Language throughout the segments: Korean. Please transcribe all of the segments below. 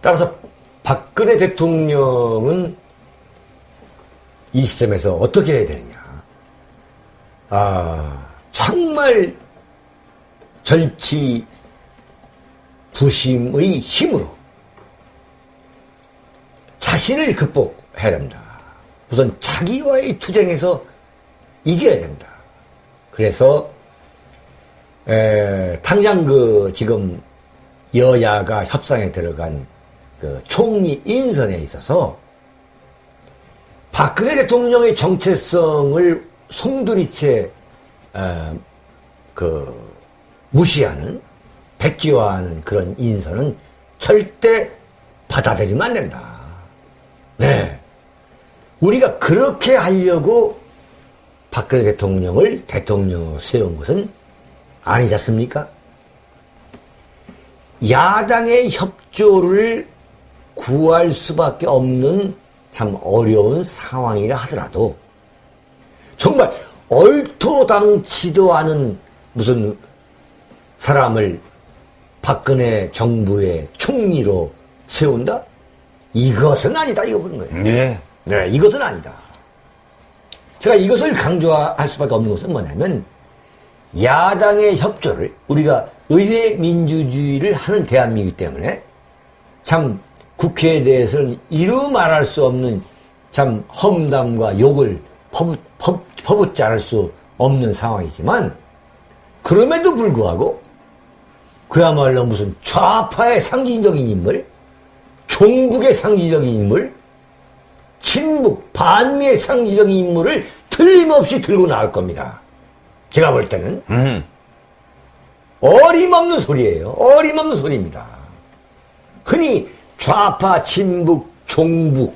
따라서 박근혜 대통령은 이 시점에서 어떻게 해야 되느냐. 아, 정말 절치 부심의 힘으로 자신을 극복해야 된다. 우선 자기와의 투쟁에서 이겨야 된다. 그래서 에, 당장 그 지금 여야가 협상에 들어간 그 총리 인선에 있어서 박근혜 대통령의 정체성을 송두리째 어, 그 무시하는 백지화하는 그런 인선은 절대 받아들이면 안 된다. 네. 우리가 그렇게 하려고 박근혜 대통령을 대통령으로 세운 것은 아니지 않습니까? 야당의 협조를 구할 수밖에 없는 참 어려운 상황이라 하더라도 정말 얼토당치도 않은 무슨 사람을 박근혜 정부의 총리로 세운다? 이것은 아니다, 이거 보는 거예요. 예. 네, 이것은 아니다. 제가 이것을 강조할 수밖에 없는 것은 뭐냐면, 야당의 협조를, 우리가 의회 민주주의를 하는 대한민국이기 때문에, 참, 국회에 대해서는 이루 말할 수 없는 참 험담과 욕을 퍼붓지 않을 수 없는 상황이지만, 그럼에도 불구하고, 그야말로 무슨 좌파의 상징적인 인물, 종북의 상징적인 인물, 친북, 반미의 상징적인 인물을 틀림없이 들고 나올 겁니다. 제가 볼 때는 음. 어림없는 소리예요. 어림없는 소리입니다. 흔히 좌파, 친북, 종북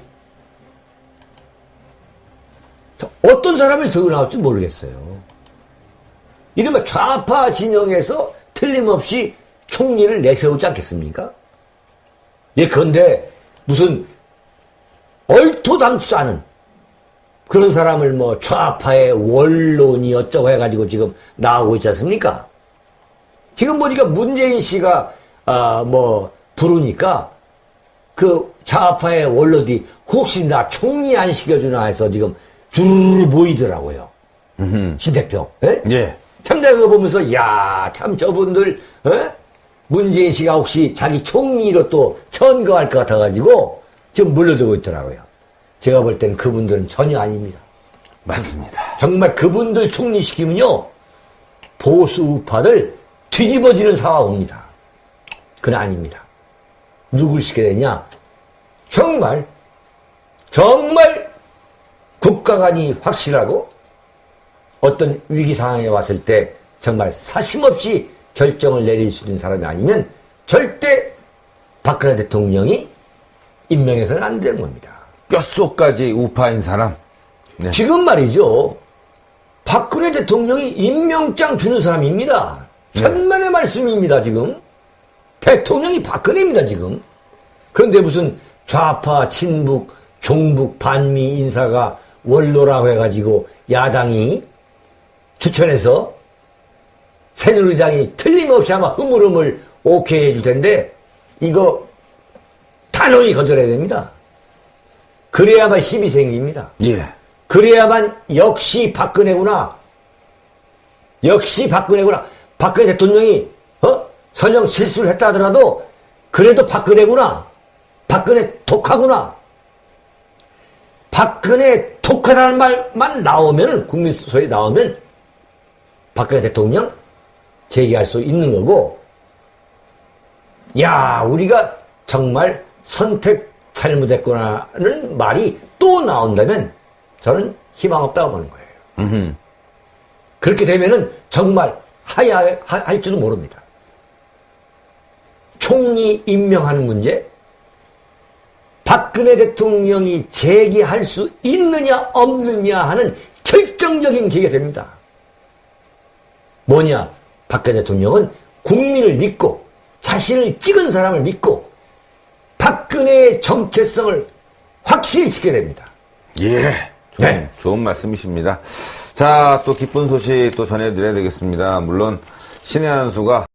어떤 사람을 들고 나올지 모르겠어요. 이른바 좌파 진영에서 틀림없이 총리를 내세우지 않겠습니까? 예컨대 무슨 얼토당치도 않은 그런 사람을 뭐 좌파의 원론이 어쩌고 해가지고 지금 나오고 있지 않습니까? 지금 보니까 문재인 씨가 아 뭐 부르니까 그 좌파의 원로들이 혹시 나 총리 안 시켜주나 해서 지금 주르르 모이더라고요. 신 대표. 예? 예. 참 내가 보면서 야 참 저분들 어? 문재인 씨가 혹시 자기 총리로 또 선거할 것 같아가지고 지금 물러들고 있더라고요. 제가 볼 때는 그분들은 전혀 아닙니다. 맞습니다. 정말 그분들 총리시키면요 보수 우파들 뒤집어지는 상황 옵니다. 그건 아닙니다. 누굴 시켜야 되냐? 정말 정말 국가관이 확실하고 어떤 위기 상황에 왔을 때 정말 사심없이 결정을 내릴 수 있는 사람이 아니면 절대 박근혜 대통령이 임명해서는 안 되는 겁니다. 뼛속까지 우파인 사람. 네. 지금 말이죠. 박근혜 대통령이 임명장 주는 사람입니다. 천만의 말씀입니다, 지금. 대통령이 박근혜입니다, 지금. 그런데 무슨 좌파, 친북, 종북, 반미 인사가 원로라고 해가지고 야당이 추천해서 새누리당이 틀림없이 아마 흐물흐물 오케이 해줄 텐데 이거 단호히 거절해야 됩니다. 그래야만 힘이 생깁니다. 예. 그래야만 역시 박근혜구나. 역시 박근혜구나. 박근혜 대통령이 어? 설령 실수를 했다 하더라도 그래도 박근혜구나. 박근혜 독하구나. 박근혜 독하다는 말만 나오면 국민 소리 나오면 박근혜 대통령 제기할 수 있는 거고 야 우리가 정말 선택 잘못했구나는 말이 또 나온다면 저는 희망 없다고 보는 거예요. 음흠. 그렇게 되면은 정말 하야 할지도 모릅니다. 총리 임명하는 문제, 박근혜 대통령이 제기할 수 있느냐 없느냐 하는 결정적인 계기가 됩니다. 뭐냐? 박근혜 대통령은 국민을 믿고 자신을 찍은 사람을 믿고 박근혜의 정체성을 확실히 지켜야 됩니다. 예. 좋은, 네. 좋은 말씀이십니다. 자, 또 기쁜 소식 또 전해드려야 되겠습니다. 물론, 신의 한 수가